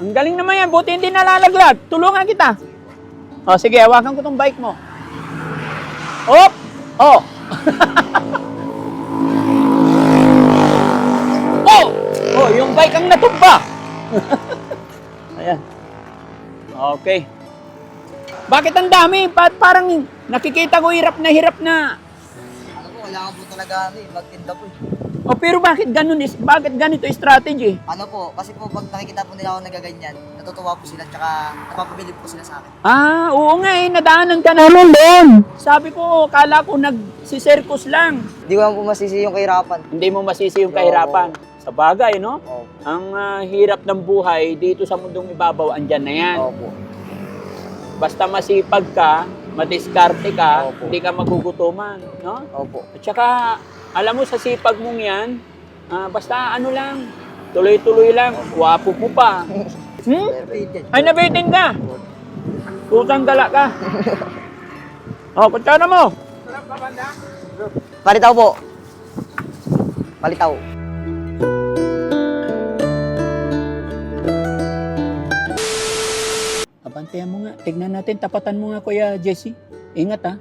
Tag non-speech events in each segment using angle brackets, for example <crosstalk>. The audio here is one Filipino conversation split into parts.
Ang galing naman yan. Buti hindi nalalaglag. Tulungan kita. O, sige. Hawakan ko tong bike mo. Op! Oh! <laughs> oh! Oh, yung bike ang natumba. <laughs> Ayan. Okay. Bakit ang dami? Ba't parang nakikita ko hirap na hirap na Ano po, kailangan po talaga ano magtinda po eh. O pero bakit ganun is bakit ganito strategy? Ano po, kasi po pag nakikita po nila ako nagaganyan, natutuwa po sila, tsaka napapabilib po sila sa akin. Ah, oo nga eh, nadaanan ka namin doon. Sabi ko, kala ko nag-circus lang. Hindi ko lang po masisi yung kahirapan. Hindi mo masisi yung kahirapan. Sa bagay, no? Opo. Ang ah, hirap ng buhay dito sa mundong ibabaw, andyan na yan. Opo. Basta masipag ka, madiskarte ka, Opo. hindi ka magugutuman, no? Opo. At saka, alam mo, sa sipag mong yan, ah, basta ano lang, tuloy-tuloy lang, wapo mo pa. Hmm? Ay, nabitin ka. Putang gala ka. O, kutsara mo. Palitaw po. Palitaw. Abantayan mo nga. Tignan natin. Tapatan mo nga, Kuya Jesse. Ingat ha.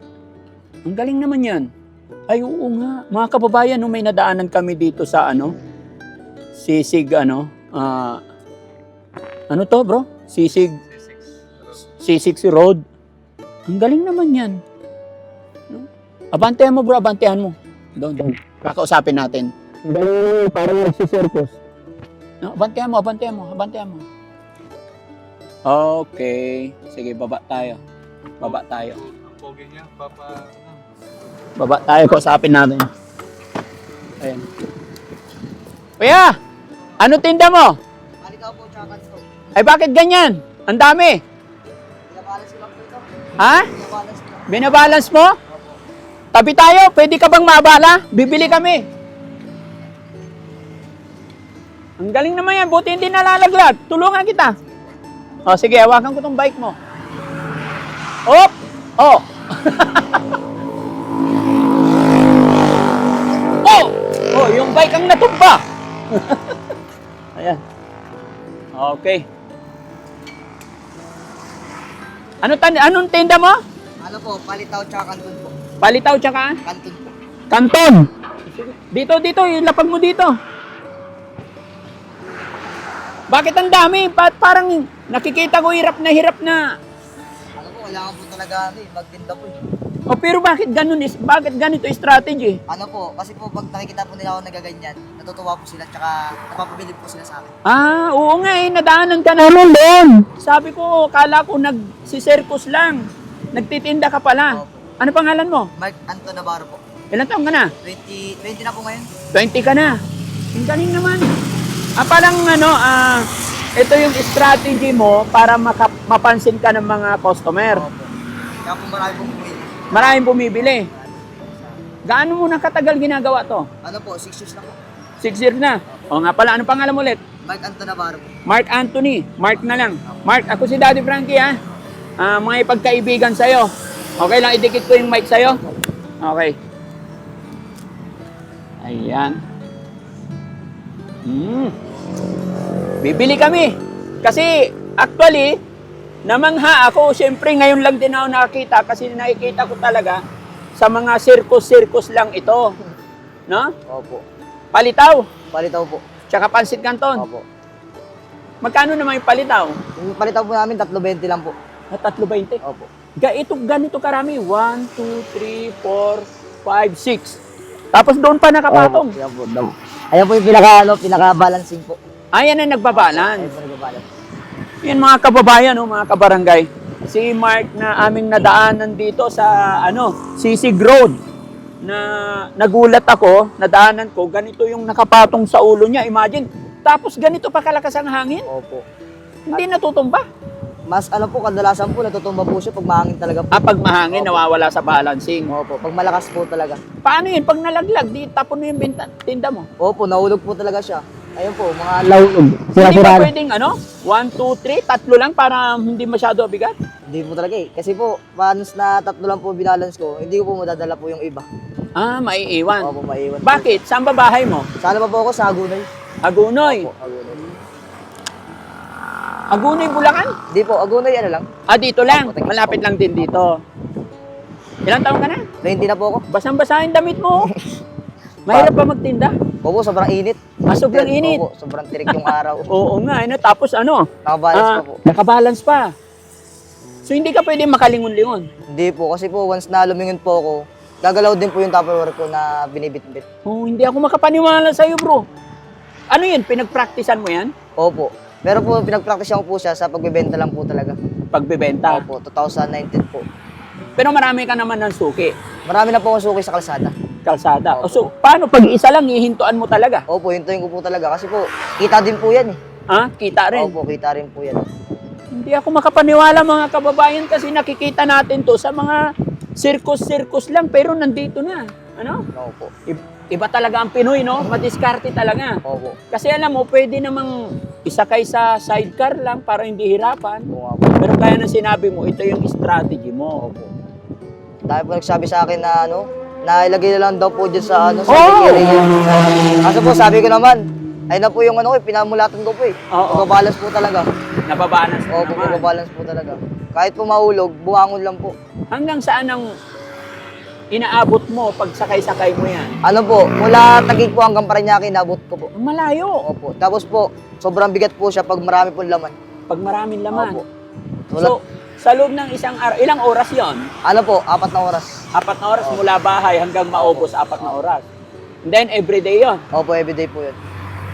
Ang galing naman yan. Ay, oo nga. Mga kababayan, no, may nadaanan kami dito sa ano, Sisig, ano, ah, ano to, bro? Sisig, Sisig Road. Ang galing naman yan. No? Abantayan mo, bro. Abantayan mo. Doon, doon. Kakausapin natin. Ang galing naman, parang nagsisirkos. No, abantayan mo, abantayan mo, abantayan mo. Okay. Sige, baba tayo. Baba tayo. Ang pogi niya, papa, Baba tayo, kausapin natin. Ayan. Kuya! Ano tinda mo? Palitaw po, tsaka kanto. Ay bakit ganyan? Ang dami. Pinabalance ko lang po ito. Ha? Pinabalance ko. Binabalance mo? Tabi tayo, pwede ka bang mabala? Bibili kami. Ang galing naman yan, buti hindi nalalaglag. Tulungan kita. O sige, hawakan ko tong bike mo. Op! Oh! <laughs> Oh, yung bike ang natumba. <laughs> Ayan. Okay. Ano tan anong tenda mo? Ano po, palitaw tsaka kanton po. Palitaw tsaka Kanton po. Kanton. Dito, dito, yung lapag mo dito. Bakit ang dami? Ba't parang nakikita ko hirap na hirap na... Ano po, kailangan po talaga ano eh, magtinda po eh. O pero bakit ganun is, bakit ganito strategy? Ano po, kasi po pag nakikita po nila ako nagaganyan, natutuwa po sila, tsaka napapabilib po sila sa akin. Ah, oo nga eh, nadaanan ka namin doon. Sabi ko, kala ko nag-circus lang. Nagtitinda ka pala. Opo. Ano pangalan mo? Mark Anton Navarro po. Ilan taong ka na? 20, 20 na po ngayon. 20 ka na. Ang galing naman. Ah, parang ano, ah, ito yung strategy mo para maka- mapansin ka ng mga customer. Opo. Kaya po marami pong bumili. Maraming bumibili. Gaano mo na katagal ginagawa to? Ano po, 6 years na po. Six years na. O nga pala, ano pangalan mo ulit? Mark Anton Navarro. Mark Anthony. Mark na lang. Mark, ako si Daddy Frankie ha. Ah, mga ipagkaibigan sa'yo. Okay lang, idikit ko yung mic sa'yo. Okay. Ayan. Hmm. Bibili kami. Kasi, actually, namangha ako. Siyempre, ngayon lang din ako nakakita kasi nakikita ko talaga sa mga circus-circus lang ito. No? Opo. Palitaw. Palitaw po. Tsaka pansit canton. Opo. Magkano naman yung palitaw? Yung palitaw po namin, 320 lang po. Na 3.20. Opo. Ga ito ganito karami. 1 2 3 4 5 6. Tapos doon pa nakapatong. Opo, Yan po. Ayan po yung pinaka, ano, pinaka-balancing po. Ayan ang Ayan nagbabalance. po nagbabalance. Yan mga kababayan, oh, mga kabarangay. Si Mark na aming nadaanan dito sa ano, Sisig Road na nagulat ako, nadaanan ko, ganito yung nakapatong sa ulo niya. Imagine, tapos ganito pa kalakas ang hangin. Opo. Hindi natutumba. Mas ano po, kadalasan po, natutumba po siya pag mahangin talaga po. Ah, pag mahangin, nawawala sa balancing. Opo, pag malakas po talaga. Paano yun? Pag nalaglag, di tapon mo yung benta, tinda mo. Opo, nahulog po talaga siya. Ayun po, mga lahulog. Hindi ba pwedeng ano? 1, 2, 3, tatlo lang para hindi masyado bigat? Hindi po talaga eh. Kasi po, once na tatlo lang po binalance ko, hindi ko po madadala po yung iba. Ah, maiiwan. Opo, maiwan. po. Bakit? Saan ba bahay mo? Sana pa po ako sa Agunay. Agunoy. Opo, Agunay. Agunay, Bulacan? Di po, Agunay ano lang. Ah, dito lang. Malapit po. lang din dito. Ilang taon ka na? 20 na po ako. Basang-basa yung damit mo. oh. <laughs> Mahirap ba magtinda? Opo, sobrang init. Ah, sobrang init. Opo, sobrang tirik yung araw. <laughs> Oo nga, ano, tapos ano? Nakabalance ah, pa po. Nakabalance pa. So hindi ka pwede makalingon-lingon. Hindi po, kasi po once na lumingon po ako, gagalaw din po yung tupperware ko na binibit-bit. Oh, hindi ako makapaniwala sa iyo, bro. Ano 'yun? Pinagpraktisan mo 'yan? Opo. Pero po, pinag-practice ko po siya sa pagbebenta lang po talaga. Pagbebenta. Opo, 2019 po. Pero marami ka naman ng suki, Marami na po akong suki sa kalsada. Kalsada. O, so, paano pag isa lang hihintuan mo talaga? Opo, hintuin ko po talaga. Kasi po, kita din po yan eh. Ha? Kita rin. Opo, kita rin po yan. Hindi ako makapaniwala mga kababayan kasi nakikita natin to sa mga circus-circus lang pero nandito na. Ano? Opo. Iba talaga ang Pinoy, no? Madiskarte talaga. Opo. Kasi alam mo, pwede namang isakay sa sidecar lang para hindi hirapan. Opo. Pero kaya na sinabi mo, ito yung strategy mo. Opo. Dahil po nagsabi sa akin na ano, na ilagay na lang daw po dyan sa ano, sa Oh! area. Kaso po, sabi ko naman, ay na po yung ano ko, eh, pinamulatan ko po eh. Oo. Magbabalance po talaga. Nababanas mo Opo, naman. magbabalance po talaga. Kahit po mahulog, buwangon lang po. Hanggang saan ang inaabot mo pag sakay-sakay mo yan? Ano po, mula Taguig po hanggang Parañaque, nabot ko po. Malayo. Opo. Tapos po, sobrang bigat po siya pag marami pong laman. Pag maraming laman. Opo. Wala, So, sa loob ng isang araw, ilang oras yon? ano po, apat na oras. Apat na oras mula bahay hanggang maubos apat na oras. And then everyday yon. Opo, everyday po yun.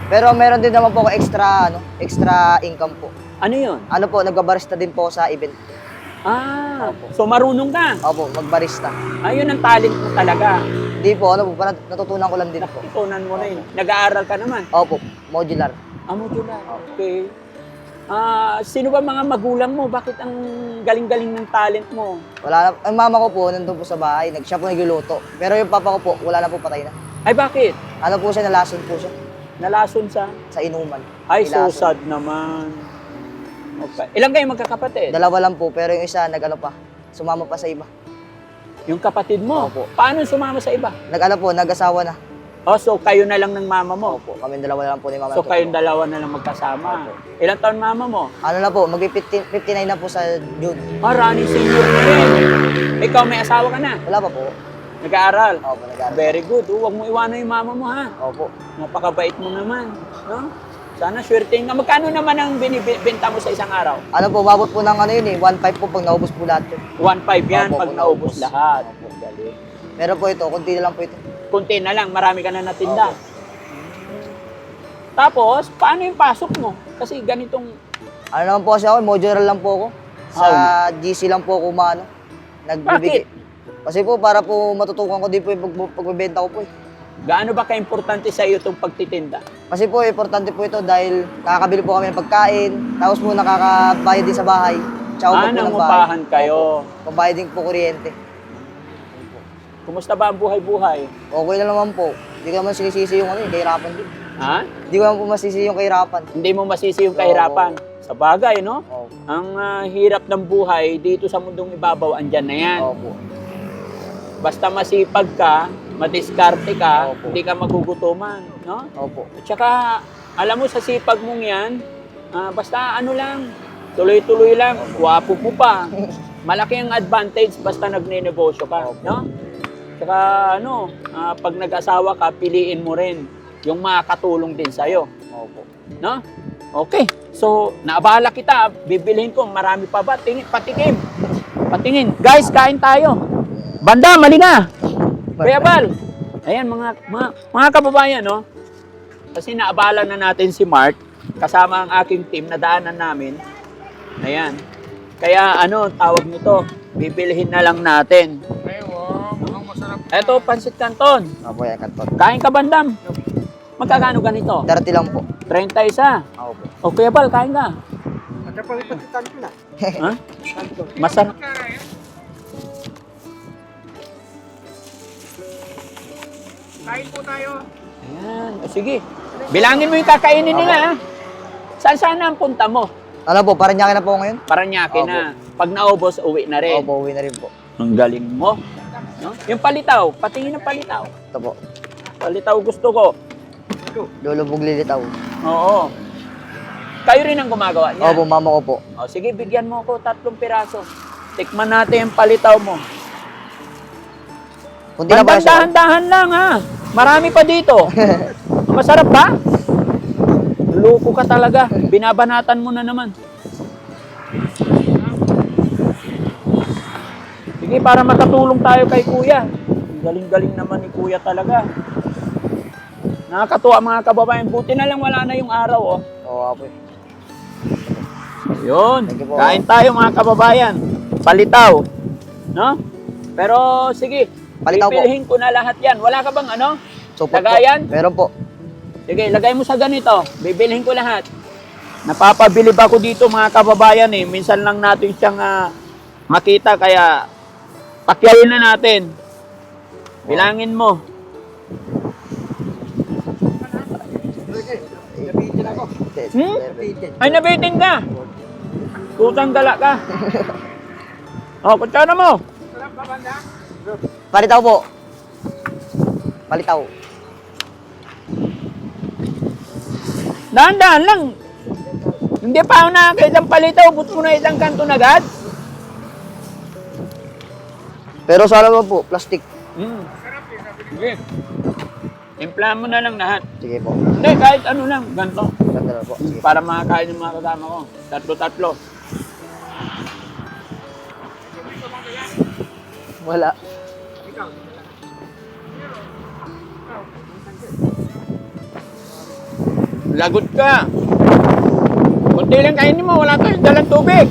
Pero meron din naman po ako extra, ano, extra income po. Ano yon? Ano po, nagbabarista din po ako sa event. Ah, Opo. so marunong ka. Opo, magbarista. Ayun ang talent mo talaga. Hindi po, ano po, parang natutunan ko lang din po. Natutunan mo rin. Nag-aaral ka naman. Opo, modular. Ah, modular. Okay. Ah, sino ba mga magulang mo? Bakit ang galing-galing ng talent mo? Wala na, ang mama ko po, nandun po sa bahay, nag, siya po nagluluto. Pero yung papa ko po, wala na po patay na. Ay, bakit? Ano po siya, nalason po siya Nalason sa... sa inuman. Ay, so Nilason. sad naman. Okay. Ilang kayo magkakapatid? Dalawa lang po, pero yung isa, nag-ano pa, sumama pa sa iba. Yung kapatid mo? Opo. Paano sumama sa iba? Nag-ano po, nag-asawa na. Oh, so kayo na lang ng mama mo. Opo, kami dalawa lang po ni mama. So po. kayong dalawa na lang magkasama. Opo. Ilang taon mama mo? Ano na po, mag-59 na po sa June. Ah, running senior na rin. Ikaw may asawa ka na. Wala pa po. Nag-aaral. Opo, nag-aaral. Very good. Huwag mo iwanan yung mama mo ha. Opo. Napakabait mo naman. No? Sana swerte nga. Magkano naman ang binibenta mo sa isang araw? Ano po, umabot po ng ano yun eh, 1.5 po pag naubos po lahat yun. 1.5 yan Opo, pag naubos. lahat. Opo. Galing. Meron po ito, kunti na lang po ito. Kunti na lang, marami ka na natinda. Opo. Tapos, paano yung pasok mo? Kasi ganitong Ano naman po kasi ako, modular lang po ako. Sa GC lang po ako umano. Nagbibigay. Kasi po, para po matutukan ko din po yung pag- pagbebenta ko po eh. gaano ba ka-importante sa iyo itong pagtitinda? Kasi po, importante po ito dahil nakakabili po kami ng pagkain, tapos po nakakabayad din sa bahay. Tsaka Ah, po ng nangungupahan kayo. Opo. Pambayad din po kuryente. Kumusta ba ang buhay-buhay? Okay na naman po. Hindi ko naman sinisisi yung ano, yung kahirapan din. Ha? Hindi ko naman po masisi yung kahirapan. Hindi mo masisi yung kahirapan. Sa bagay, no? Opo. Ang ah, hirap ng buhay dito sa mundong ibabaw, andyan na yan. Opo. Basta masipag ka, madiskarte ka, Opo. hindi ka magugutuman, no? Opo. At saka, alam mo sa sipag mong yan, ah, basta ano lang, tuloy-tuloy lang, wapo mo pa. Malaki ang advantage basta nagne-negosyo ka, no? Tsaka ano, ah, pag nag-asawa ka, piliin mo rin yung makakatulong din sa'yo, Opo. no? Okay, so naabala kita, bibilhin ko, marami pa ba? Tingin, patikim. Patingin. Guys, kain tayo. Banda, mali nga. Kuya Bal. Ayan, mga, mga, mga kababayan, no? Kasi naabala na natin si Mark, kasama ang aking team na daanan namin. Ayan. Kaya ano, tawag nito, bibilhin na lang natin. Eto, pansit canton. Opo, yan, kanton. Kain ka, Bandam. Magkakano ganito? 30 lang po. 30 isa. Opo. O, Kuya Bal, kain ka. At pa rin ko na. Ha? Masarap. Kain po tayo. Ayan. O, sige. Bilangin mo yung kakainin nila, ha? Saan sana ang punta mo? Ano po, parang na po ako ngayon? Paranaque na. Pag naubos, uwi na rin. Opo, uwi na rin po. Ang galing mo. No? Yung palitaw, patingin ng palitaw. Ito po. Palitaw gusto ko. Lulubog lilitaw. Oo. Kayo rin ang gumagawa niya. Opo, mama ko po. O, sige, bigyan mo ako tatlong piraso. Tikman natin yung palitaw mo. Kunti na ba siya? Dahan-dahan lang ha. Marami pa dito. <laughs> Masarap ba? Loko ka talaga. Binabanatan mo na naman. Sige, para makatulong tayo kay kuya. Galing-galing naman ni kuya talaga. Nakakatuwa mga kababayan. Buti na lang wala na yung araw oh. Oo, po. Yun. Thank you po. Kain tayo mga kababayan. Palitaw. No? Pero sige. Palitaw po. pipilihin ko na lahat yan. Wala ka bang ano? Supot Lagayan? po. Meron po. Sige, lagay mo sa ganito. Bibilhin ko lahat. Napapabilib ako dito mga kababayan eh. Minsan lang natin siyang ah, makita kaya pakyayin na natin. Bilangin mo. Hmm? Ay, nabitin ka. Tutang gala ka. <laughs> O, kutsara mo. Palitaw po. Palitaw. Dahan-dahan lang. Hindi pa ako nakakita ng palitaw. Ubus mo na isang kanto na agad. Pero sa alam mo po, plastic. Mm. Sige. Timplahan mo na lang lahat. Sige po. Hindi, kahit ano lang. Ganito. Ganda na po. Sige. Para makakain ng mga kasama ko. Tatlo-tatlo. Wala. Lagot ka. Kunti lang kainin mo. Wala tayong dalang tubig.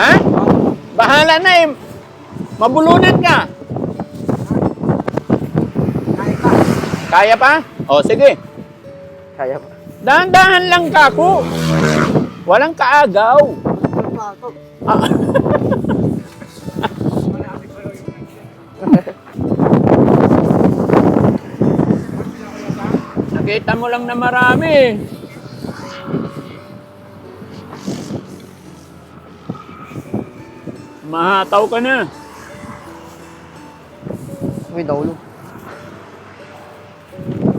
Ha? Bahala na eh. Mabulunan ka. Kain ka. Kaya pa? O, sige. Kaya po. Dahan-dahan lang ka ako. Walang kaagaw. Pa. Ah. Pa <laughs> Nakita mo lang na marami. Mahataw ka na. Uy, naulo.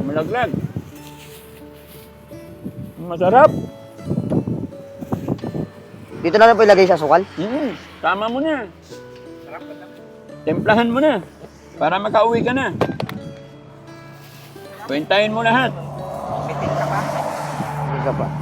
Malaglag. Masarap. Dito na lang po ilagay sa sukal. Mm, tama mo na. Templahan mo na. Para makauwi ka na. Kwentahin mo lahat. bitin ka pa. Sige ka pa.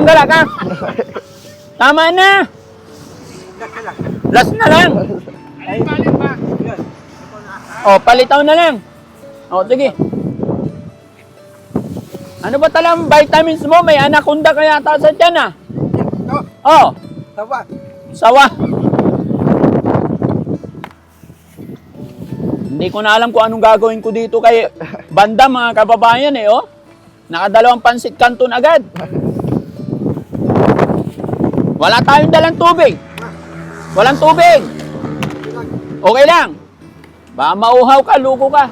Utang gala ka. Tama na. Last na lang. Ay, balik ba? Yun. Hindi pa ako nakakain. O, palitaw na lang. O, sige. Ano ba talang vitamins mo? May anaconda ka yata sa tiyan ah. Oh, Tawa. sawa. Hindi ko na alam kung anong gagawin ko dito kay banda mga kababayan eh oh. Nakadalawang pansit kanton agad. Wala tayong dalang tubig. Walang tubig. Okay lang. Baka mauhaw ka, luko ka.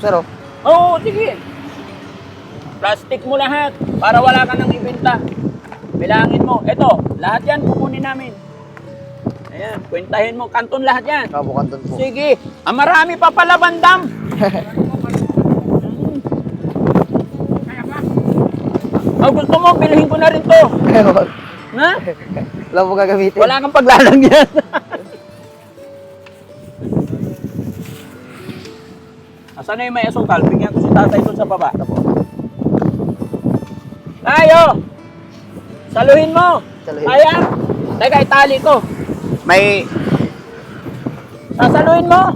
Sir, oh. Oo, sige. Plastic mo lahat para wala ka nang ibenta. Bilangin mo. Ito, lahat yan kukunin namin. Ayan, kwentahin mo. Kanton lahat yan. Kabukan doon po. Sige. Ah, marami pa pala bandam. <laughs> Oh, gusto mo, bilhin ko na rin to. Na? Wala po gagamitin. Wala kang paglalagyan. <laughs> Asan na yung may asukal? Bigyan ko si tatay doon sa baba. Tayo! Saluhin mo! Saluhin. Kaya? Teka, itali ko. May... Sasaluhin mo!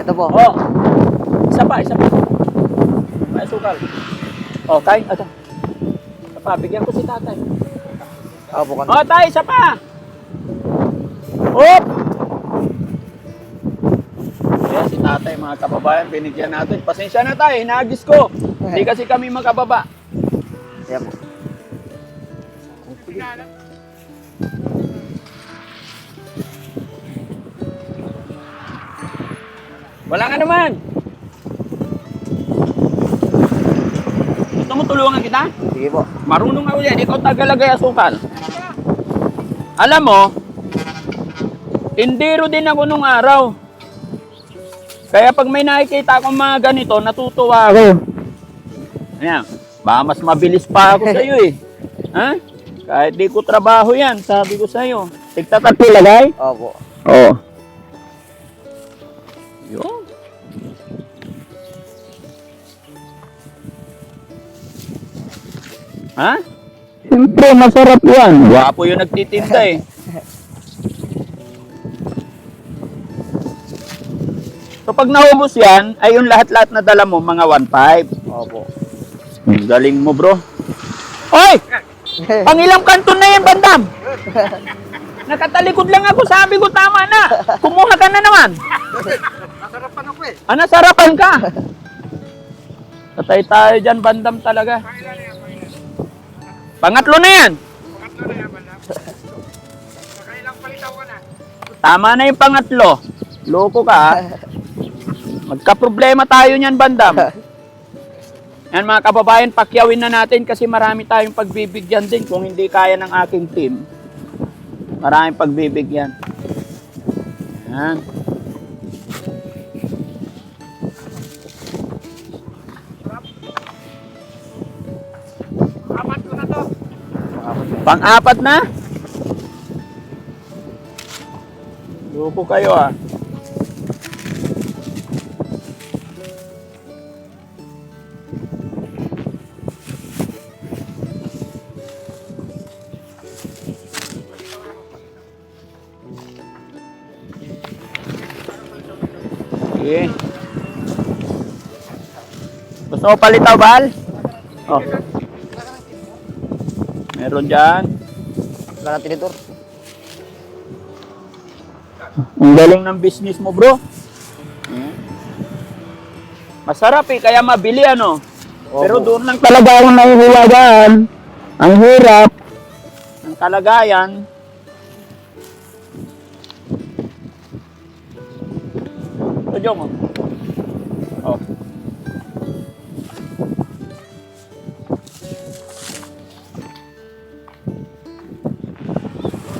Ito po. Oh. Isa pa, isa pa. May asukal. Oh, kain. Ito. Pa, bigyan ko si tatay. Kabukan. Oh, tay, isa pa! Hop! Kaya si tatay, mga kababayan, binigyan natin. Pasensya na tayo, hinagis ko. Hindi kasi kami magkababa. Ayan po. Wala nga naman. Mo tulungan kita? Sige po. Marunong ako yan. Ikaw tagalagay asukal. Alam mo, tindero din ako nung araw. Kaya pag may nakikita akong mga ganito, natutuwa ako. Ayan, baka mas mabilis pa ako <laughs> sa iyo eh. Ha? Kahit di ko trabaho yan, sabi ko sa iyo. Tigtatatlo lagay? Opo. Oo. Yun. Ha? Siyempre, masarap yan. Gwapo yung nagtitinda eh. So pag naubos yan, ay yung lahat-lahat na dala mo, mga 1.5. Opo. Ang galing mo bro. Oy! <laughs> Pangilang kanton na yan, bandam! Nakatalikod lang ako, sabi ko tama na. Kumuha ka na naman. Nasarapan ako eh. Ah, nasarapan ka. Patay tayo dyan, bandam talaga. Yan, pangilan. Pangatlo na yan. Pangatlo na yan, bandam. Nakailang palitaw ka. Tama na yung pangatlo. Loko ka. Magka-problema tayo niyan, bandam. Yan mga kababayan, pakyawin na natin kasi marami tayong pagbibigyan din kung hindi kaya ng aking team. Maraming pagbibigyan. Yan. Pang-apat na? Loko kayo ah. Sige. Gusto mo palitaw, Bal? Oh. Meron dyan. Wala na tinitor. Ang galing ng business mo, bro. Hmm. Masarap eh, kaya mabili ano. Pero doon lang talaga ako nahihiwagaan. Ang hirap. Ang kalagayan. Ito, Jong. Oh.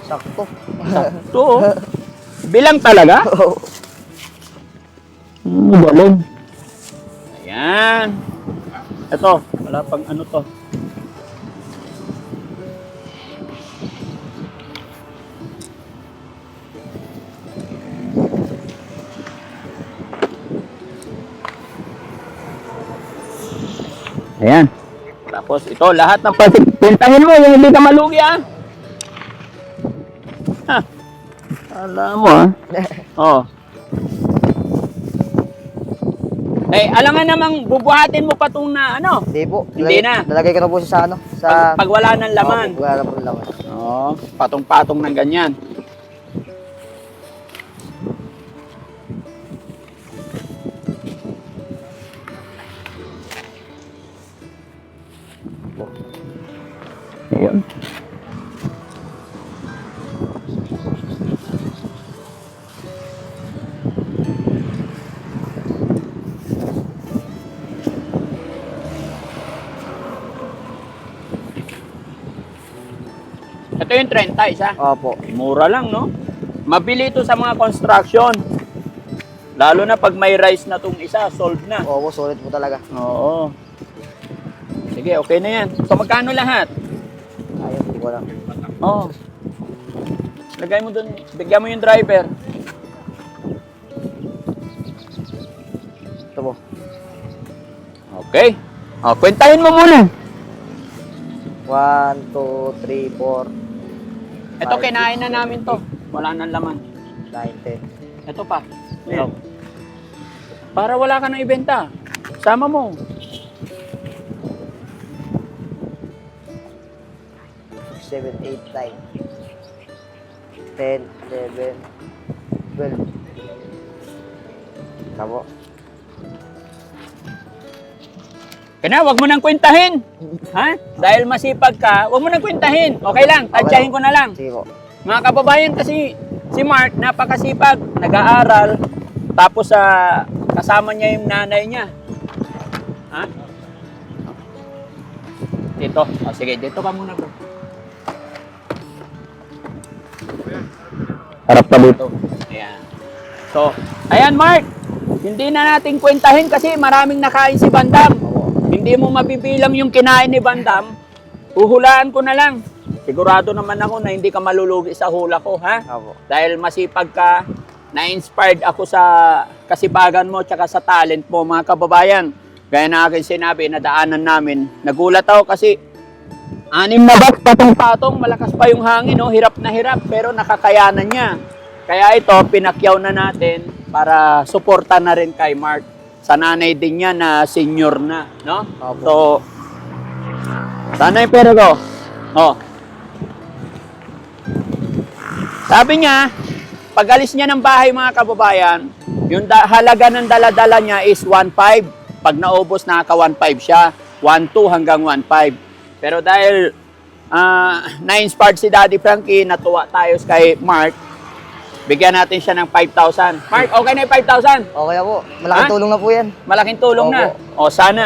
Sakto. Ito, oh. Bilang talaga? Hmm, galing. Ayan. Ito, wala pang ano to. Ayan. Tapos ito, lahat ng pasig. Pintahin mo yung hindi ka malugi ah. Ha. <laughs> Alam mo ah. Oh. Eh, alam nga namang bubuhatin mo pa itong na ano, Hindi po. Hindi na. Nalagay ko na po siya sa ano. Sa... pag, pag wala ng laman. Opo, wala na po ng laman. Oo, patong-patong ng ganyan. 130 isa. Opo. Mura lang, no? Mabili ito sa mga construction. Lalo na pag may rice na tong isa, sold na. Opo, solid po talaga. Oo. Sige, okay na yan. So, magkano lahat? Ayun, hindi ko alam. Oo. Lagay mo dun, bigyan mo yung driver. Ito po. Okay. O, kwentahin mo muna. 1, 2, 3, 4, ito, kinain na namin to. Wala nang laman. 9, 10. Ito pa. Ito. Para wala ka nang ibenta. Sama mo. 7, 8, 9. 10, 11, 12. Tabo. Kaya wag mo nang kwentahin. Ha? Dahil masipag ka, wag mo nang kwentahin. Okay lang, tansyahin ko na lang. Sige. Mga kababayan kasi si Mark napakasipag, nag-aaral, tapos sa kasama niya yung nanay niya. Ha? Dito. O, sige, dito ka muna bro. Harap ka dito. Ayan. So, ayan Mark. Hindi na natin kwentahin kasi maraming nakain si Bandam. Hindi mo mabibilang yung kinain ni Bandam. Huhulaan ko na lang. Sigurado naman ako na hindi ka malulugi sa hula ko, ha? Opo. Dahil masipag ka, na-inspired ako sa kasibagan mo tsaka sa talent mo, mga kababayan. Gaya na akin sinabi, nadaanan namin. Nagulat ako kasi anim na bak, patong-patong, malakas pa yung hangin, no? hirap na hirap, pero nakakayanan niya. Kaya ito, pinakyaw na natin para suporta na rin kay Mark. Sa nanay din niya na senior na, no? Opo. So, sana yung pera ko. Oh. Sabi niya, pag alis niya ng bahay mga kababayan, yung halaga ng daladala niya is 1.5. Pag naubos, nakaka 1.5 siya. 1.2 hanggang 1.5. Pero dahil ah, na-inspired si Daddy Frankie, natuwa tayo kay Mark, bigyan natin siya ng 5,000. Mark, okay na yung 5,000? Okay na po. Malaking Ha? tulong na po yan. Malaking tulong na. O, sana.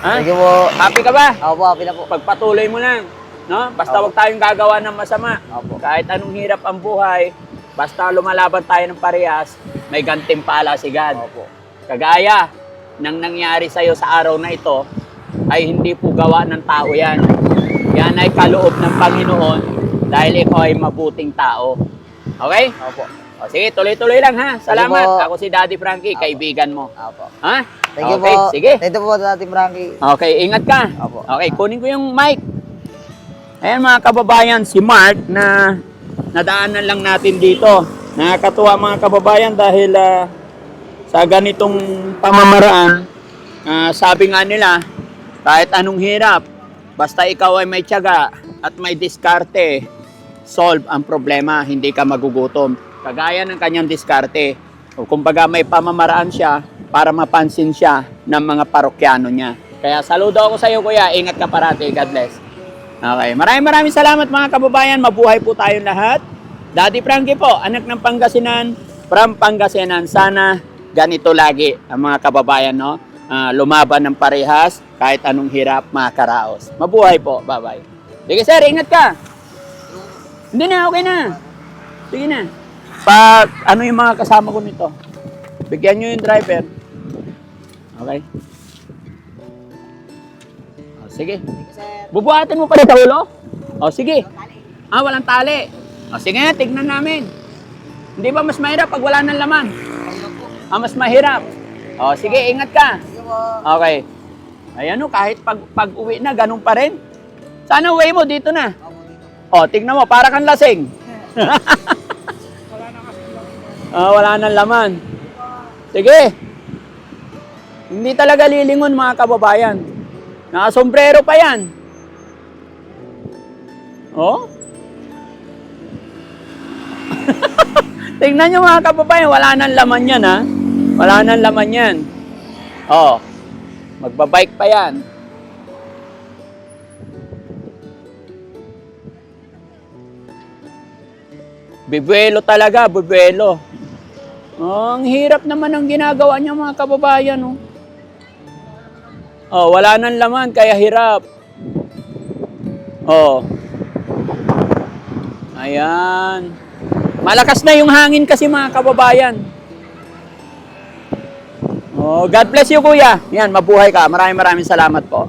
Ha? You po. Happy ka ba? Ako po, happy na po. Pagpatuloy mo lang. No? Basta Opo. wag tayong gagawa ng masama. Opo. Kahit anong hirap ang buhay, basta lumalaban tayo ng parehas, may gantimpala si God. Opo. Kagaya ng nangyari sa'yo sa araw na ito, ay hindi po gawa ng tao yan. Yan ay kaloob ng Panginoon dahil ikaw ay mabuting tao. Okay? Opo. O, sige, tuloy-tuloy lang ha. Salamat. po. Ako si Daddy Frankie, kaibigan mo. Opo. Ha? Thank you okay, po. sige. Thank you po, Dati Frankie. Okay, ingat ka. Opo. Okay, kunin ko yung mic. Ayan mga kababayan, si Mark na nadaanan lang natin dito. Nakakatuwa mga kababayan dahil ah, sa ganitong pamamaraan, ah, sabi nga nila, kahit anong hirap, basta ikaw ay may tiyaga at may diskarte, solve ang problema, hindi ka magugutom. Kagaya ng kanyang diskarte. O kumbaga may pamamaraan siya para mapansin siya ng mga parokyano niya. Kaya saludo ako sa iyo kuya, ingat ka parati, God bless. Okay, maraming maraming salamat mga kababayan, mabuhay po tayong lahat. Daddy Frankie po, anak ng Pangasinan, from Pangasinan. Sana ganito lagi ang mga kababayan, no? Ah, lumaban ng parehas, kahit anong hirap, makakaraos. Mabuhay po, bye-bye. Sige sir, ingat ka. Hindi na, okay na. Sige na. Pag ano yung mga kasama ko nito, bigyan nyo yung driver. Okay? O, sige. Bubuhatin mo pa rin sa ulo? O, sige. Ah, walang tali. O, sige nga, tignan namin. Hindi ba mas mahirap pag wala ng laman? Ah, mas mahirap. O, sige, ingat ka. Okay. Ayan o, kahit pag, pag uwi na, ganun pa rin. Sana uwi mo dito na. O, tignan mo, para kang lasing. <laughs> Ah, wala nang laman. Sige. Hindi talaga lilingon mga kababayan. Nakasombrero pa yan. Oh? <laughs> Tingnan nyo mga kababayan, wala nang laman yan ha. Wala nang laman yan. Oh, magbabike pa yan. Bibuelo talaga, bibuelo. Oh, ang hirap naman ang ginagawa niya mga kababayan. Oh. oh, wala nang laman, kaya hirap. Oh. Ayan. Malakas na yung hangin kasi mga kababayan. Oh, God bless you kuya. Yan, mabuhay ka. Maraming maraming salamat po.